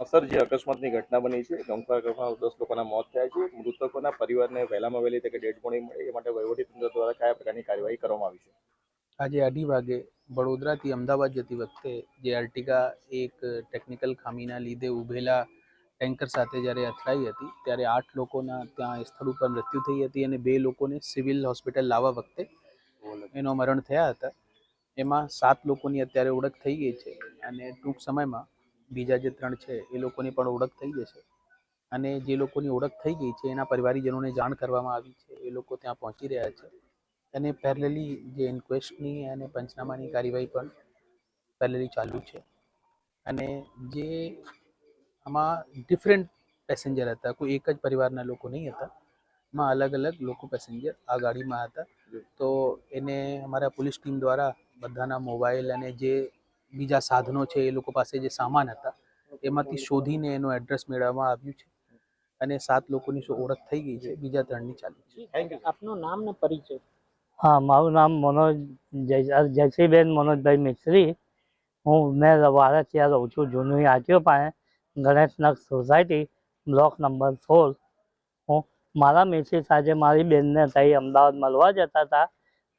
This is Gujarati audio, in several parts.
સર જે અકસ્માતની ઘટના બની છે ગમખારમાં દસ લોકોના મોત થયા છે. મૃતકોના પરિવારને વહેલામાં વહેલી તકે ડેડ બોડી મળે, એ માટે વહીવટીતંત્ર દ્વારા કયા પ્રકારની કાર્યવાહી કરવામાં આવી છે? આજે અઢી વાગે વડોદરાથી અમદાવાદ જતી વખતે જે અર્ટિગા એક ટેકનિકલ ખામીના લીધે ઊભેલા ટેન્કર સાથે જ્યારે અથડાઈ હતી, ત્યારે આઠ લોકોના ત્યાં સ્થળ ઉપર મૃત્યુ થઈ હતી અને બે લોકોને સિવિલ હોસ્પિટલ લાવવા વખતે એનો મરણ થયા હતા. એમાં સાત લોકોની અત્યારે ઓળખ થઈ ગઈ છે અને ટૂંક સમયમાં બીજા જે ત્રણ છે, એ લોકોની પણ ઓળખ થઈ જશે. અને જે લોકોની ઓળખ થઈ ગઈ છે, એના પરિવારીજનોને જાણ કરવામાં આવી છે, એ લોકો ત્યાં પહોંચી રહ્યા છે. અને પેરેલલી જે ઇન્ક્વેસ્ટની અને પંચનામાની કાર્યવાહી પણ પેરેલલી ચાલુ છે. અને જે આમાં ડિફરન્ટ પેસેન્જર હતા, કોઈ એક જ પરિવારના લોકો નહીં હતા, એમાં અલગ અલગ લોકો પેસેન્જર આ ગાડીમાં હતા. તો એને અમારા પોલીસ ટીમ દ્વારા બધાના મોબાઈલ અને જે બીજા સાધનો છે એ લોકો પાસે જે સામાન હતા એમાંથી શોધીને એનો એડ્રેસ મેળવવામાં આવ્યું છે. અને સાત લોકોની શું ઓળખ થઈ ગઈ છે બીજા ત્રણની ચાલુ છે. આપનું નામ ને પરિચય. હા મારું નામ મનોજ જય જયશ્રીબેન મનોજભાઈ મિસ્ત્રી. હું મેં વારસિયા રહું છું જૂની આટીઓ પાસે ગણેશનગર સોસાયટી બ્લોક નંબર સોળ. હું મારા મિસ્ત્રી સાથે મારી બેનને ત્યાં અમદાવાદ મળવા જતા હતા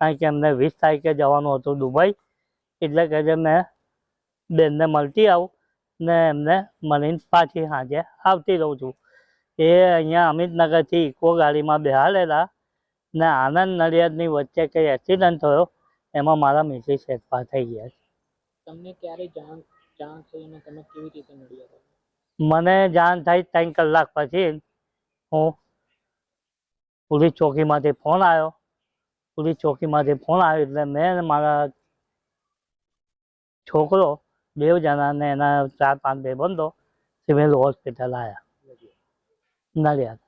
કારણ કે એમને વીસ તારીખે જવાનું હતું દુબઈ. એટલે કે મેં બેનને મળતી આવું ને એમને મળીને પાછી સાંજે આવતી રહું છું. એ અહીંયા અમિતનગરથી ઇકો ગાડીમાં બેહાડેલા ને આનંદ નડિયાદની વચ્ચે કંઈ એક્સિડન્ટ થયો એમાં મારા મિસિસ એક્સપાયર થઈ ગયા છે. તમને ક્યારે જાણ જાણ થઈ અને તમે કેવી રીતે નડિયાદ મને જાણ થઈ ત્રણ કલાક પછી હું પોલીસ ચોકીમાંથી ફોન આવ્યો. પોલીસ ચોકીમાંથી ફોન આવ્યો એટલે મેં મારા છોકરો બે જણાને એના ચાર પાંચ ભાઈબંધો સિવિલ હોસ્પિટલ આવ્યા નડિયાદ.